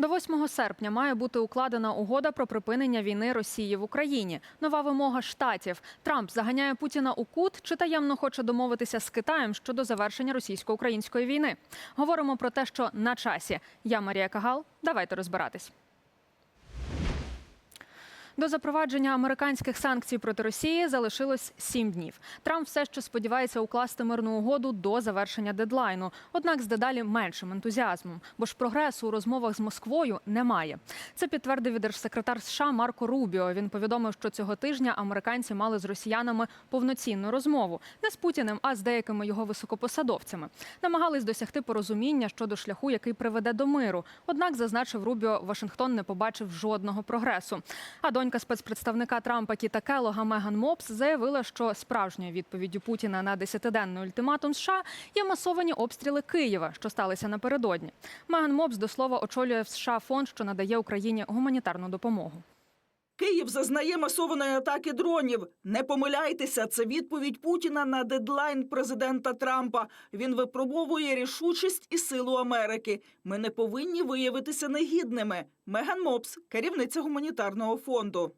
До 8 серпня має бути укладена угода про припинення війни Росії в Україні. Нова вимога штатів. Трамп заганяє Путіна у кут чи таємно хоче домовитися з Китаєм щодо завершення російсько-української війни. Говоримо про те, що на часі. Я Марія Кагал. Давайте розбиратись. До запровадження американських санкцій проти Росії залишилось сім днів. Трамп все ще сподівається укласти мирну угоду до завершення дедлайну. Однак з дедалі меншим ентузіазмом, бо ж прогресу у розмовах з Москвою немає. Це підтвердив держсекретар США Марко Рубіо. Він повідомив, що цього тижня американці мали з росіянами повноцінну розмову не з Путіним, а з деякими його високопосадовцями. Намагались досягти порозуміння щодо шляху, який приведе до миру. Однак, зазначив Рубіо, Вашингтон не побачив жодного прогресу. А донька спецпредставника Трампа Кіта Келога Меган Мопс заявила, що справжньою відповіддю Путіна на десятиденний ультиматум США є масовані обстріли Києва, що сталися напередодні. Меган Мопс до слова очолює в США фонд, що надає Україні гуманітарну допомогу. Київ зазнає масованої атаки дронів. Не помиляйтеся, це відповідь Путіна на дедлайн президента Трампа. Він випробовує рішучість і силу Америки. Ми не повинні виявитися негідними. Меган Мопс, керівниця гуманітарного фонду.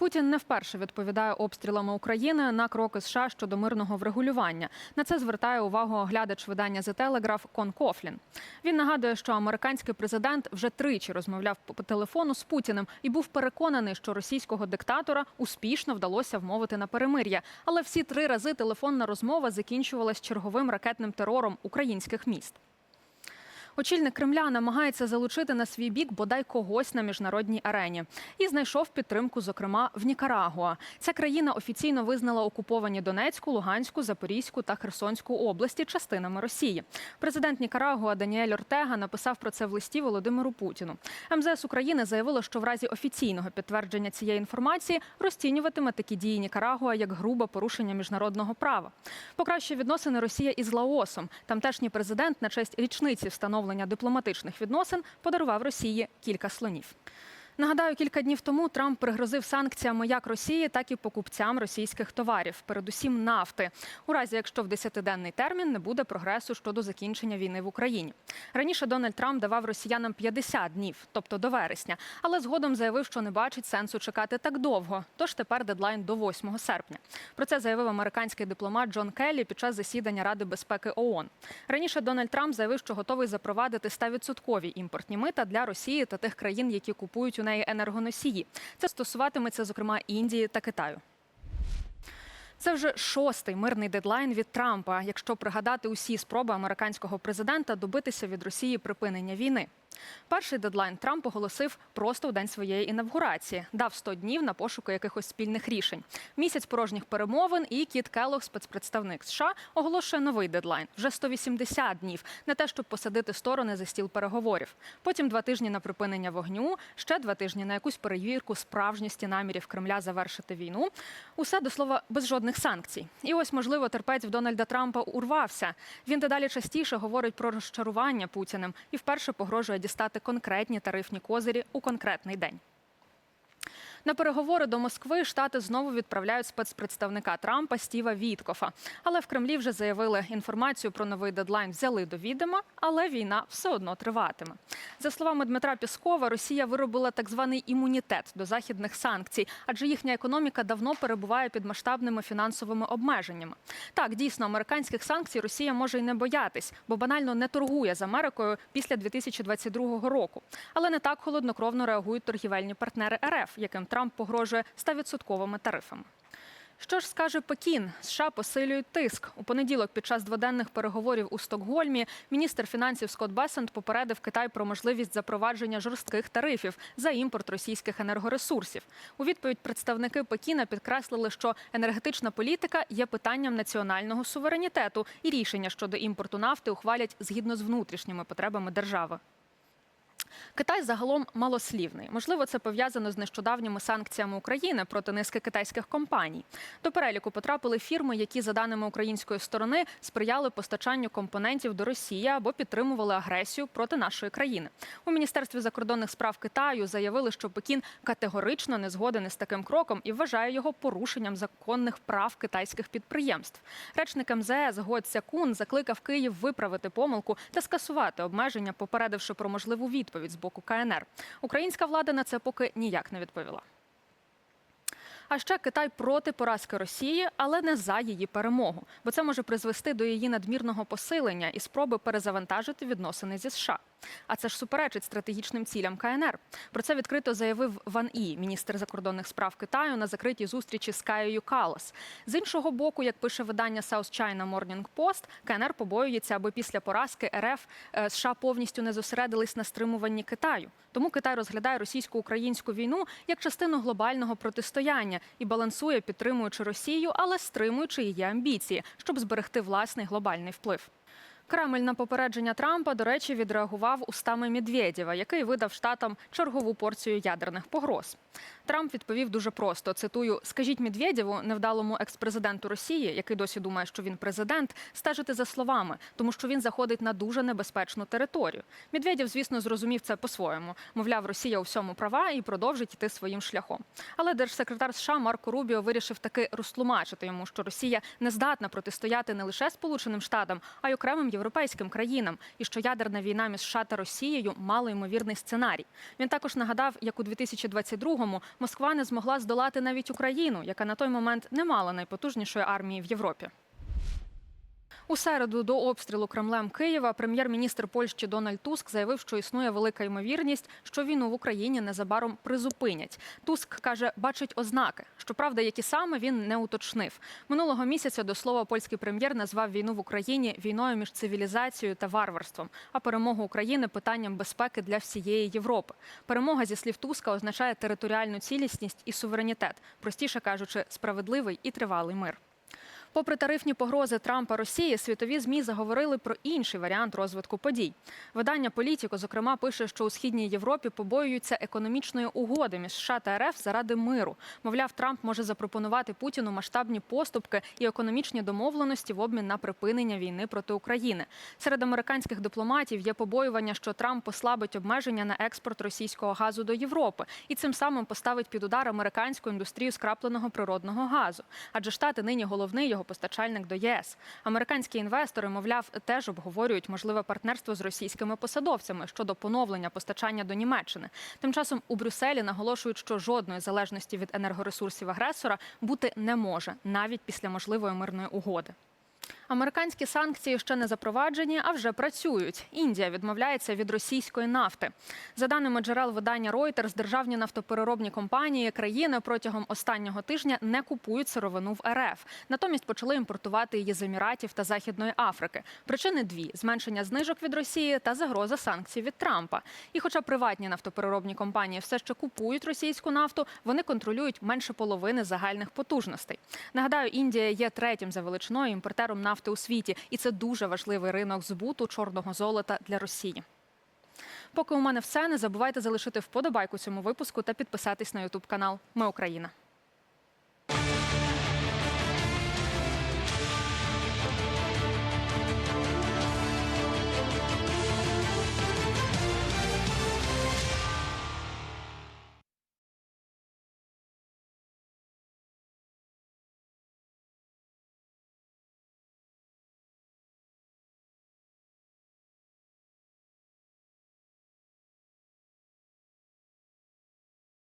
Путін не вперше відповідає обстрілами України на кроки США щодо мирного врегулювання. На це звертає увагу оглядач видання The Telegraph Кон Кофлін. Він нагадує, що американський президент вже тричі розмовляв по телефону з Путіним і був переконаний, що російського диктатора успішно вдалося вмовити на перемир'я. Але всі три рази телефонна розмова закінчувалась черговим ракетним терором українських міст. Очільник Кремля намагається залучити на свій бік бодай когось на міжнародній арені і знайшов підтримку, зокрема в Нікарагуа. Ця країна офіційно визнала окуповані Донецьку, Луганську, Запорізьку та Херсонську області частинами Росії. Президент Нікарагуа Даніель Ортега написав про це в листі Володимиру Путіну. МЗС України заявило, що в разі офіційного підтвердження цієї інформації розцінюватиме такі дії Нікарагуа як грубе порушення міжнародного права. Покращує відносини Росія із Лаосом. Тамтешній президент на честь річниці встановлення дипломатичних відносин подарував Росії кілька слонів. Нагадаю, кілька днів тому Трамп пригрозив санкціями як Росії, так і покупцям російських товарів, передусім нафти, у разі якщо в десятиденний термін не буде прогресу щодо закінчення війни в Україні. Раніше Дональд Трамп давав росіянам 50 днів, тобто до вересня, але згодом заявив, що не бачить сенсу чекати так довго. Тож тепер дедлайн до 8 серпня. Про це заявив американський дипломат Джон Келлі під час засідання Ради безпеки ООН. Раніше Дональд Трамп заявив, що готовий запровадити 100% імпортні мита для Росії та тих країн, які купують у неї енергоносії. Це стосуватиметься, зокрема, Індії та Китаю. Це вже шостий мирний дедлайн від Трампа, якщо пригадати усі спроби американського президента добитися від Росії припинення війни. Перший дедлайн Трамп оголосив просто в день своєї інавгурації, дав 100 днів на пошуки якихось спільних рішень. Місяць порожніх перемовин і Кіт Келлог, спецпредставник США, оголошує новий дедлайн вже 180 днів на те, щоб посадити сторони за стіл переговорів. Потім два тижні на припинення вогню, ще два тижні на якусь перевірку справжністі намірів Кремля завершити війну. Усе до слова без жодних санкцій. І ось можливо терпець в Дональда Трампа урвався. Він дедалі частіше говорить про розчарування Путіним і вперше погрожує дістати конкретні тарифні козирі у конкретний день. На переговори до Москви штати знову відправляють спецпредставника Трампа Стіва Віткофа. Але в Кремлі вже заявили, інформацію про новий дедлайн взяли до відома, але війна все одно триватиме. За словами Дмитра Піскова, Росія виробила так званий імунітет до західних санкцій, адже їхня економіка давно перебуває під масштабними фінансовими обмеженнями. Так, дійсно, американських санкцій Росія може й не боятись, бо банально не торгує з Америкою після 2022 року. Але не так холоднокровно реагують торгівельні партнери РФ, яким Трамп погрожує 100% тарифами. Що ж скаже Пекін? США посилюють тиск у понеділок. Під час дводенних переговорів у Стокгольмі міністр фінансів Скотт Бесент попередив Китай про можливість запровадження жорстких тарифів за імпорт російських енергоресурсів. У відповідь представники Пекіна підкреслили, що енергетична політика є питанням національного суверенітету, і рішення щодо імпорту нафти ухвалять згідно з внутрішніми потребами держави. Китай загалом малослівний. Можливо, це пов'язано з нещодавніми санкціями України проти низки китайських компаній. До переліку потрапили фірми, які, за даними української сторони, сприяли постачанню компонентів до Росії або підтримували агресію проти нашої країни. У міністерстві закордонних справ Китаю заявили, що Пекін категорично не згоден із таким кроком і вважає його порушенням законних прав китайських підприємств. Речник МЗС Го Цякун закликав Київ виправити помилку та скасувати обмеження, попередивши про можливу відповідь відповідь з боку КНР. Українська влада на це поки ніяк не відповіла. А ще Китай проти поразки Росії, але не за її перемогу, бо це може призвести до її надмірного посилення і спроби перезавантажити відносини зі США. А це ж суперечить стратегічним цілям КНР. Про це відкрито заявив Ван І, міністр закордонних справ Китаю, на закритій зустрічі з Каєю Калас. З іншого боку, як пише видання South China Morning Post, КНР побоюється, аби після поразки РФ е, США повністю не зосередились на стримуванні Китаю. Тому Китай розглядає російсько-українську війну як частину глобального протистояння і балансує, підтримуючи Росію, але стримуючи її амбіції, щоб зберегти власний глобальний вплив. Кремль на попередження Трампа, до речі, відреагував устами Медведєва, який видав штатам чергову порцію ядерних погроз. Трамп відповів дуже просто: цитую: скажіть Медведєву, невдалому експрезиденту Росії, який досі думає, що він президент, стежити за словами, тому що він заходить на дуже небезпечну територію. Медведєв, звісно, зрозумів це по-своєму. Мовляв, Росія у всьому права і продовжить іти своїм шляхом. Але держсекретар США Марко Рубіо вирішив таки розтлумачити йому, що Росія не здатна протистояти не лише Сполученим Штатам, а й окремим європейським країнам, і що ядерна війна між США та Росією мало ймовірний сценарій. Він також нагадав, як у 2022-му Москва не змогла здолати навіть Україну, яка на той момент не мала найпотужнішої армії в Європі. У середу до обстрілу Кремлем Києва прем'єр-міністр Польщі Дональд Туск заявив, що існує велика ймовірність, що війну в Україні незабаром призупинять. Туск каже, бачить ознаки. Щоправда, які саме він не уточнив. Минулого місяця до слова польський прем'єр назвав війну в Україні війною між цивілізацією та варварством, а перемогу України питанням безпеки для всієї Європи. Перемога зі слів Туска означає територіальну цілісність і суверенітет, простіше кажучи, справедливий і тривалий мир. Попри тарифні погрози Трампа Росії, світові змі заговорили про інший варіант розвитку подій. Видання Політіко, зокрема, пише, що у східній Європі побоюються економічної угоди між США та РФ заради миру. Мовляв, Трамп може запропонувати Путіну масштабні поступки і економічні домовленості в обмін на припинення війни проти України. Серед американських дипломатів є побоювання, що Трамп послабить обмеження на експорт російського газу до Європи і цим самим поставить під удар американську індустрію скрапленого природного газу. Адже штати нині головний його постачальник до ЄС. Американські інвестори, мовляв, теж обговорюють можливе партнерство з російськими посадовцями щодо поновлення постачання до Німеччини. Тим часом у Брюсселі наголошують, що жодної залежності від енергоресурсів агресора бути не може навіть після можливої мирної угоди. Американські санкції ще не запроваджені, а вже працюють. Індія відмовляється від російської нафти. За даними джерел видання Reuters, державні нафтопереробні компанії країни протягом останнього тижня не купують сировину в РФ. Натомість почали імпортувати її з Еміратів та Західної Африки. Причини дві: зменшення знижок від Росії та загроза санкцій від Трампа. І, хоча приватні нафтопереробні компанії все ще купують російську нафту, вони контролюють менше половини загальних потужностей. Нагадаю, Індія є третім за величиною імпортером нафти у світі, і це дуже важливий ринок збуту чорного золота для Росії. Поки у мене все, не забувайте залишити вподобайку цьому випуску та підписатись на Ютуб канал. Ми Україна.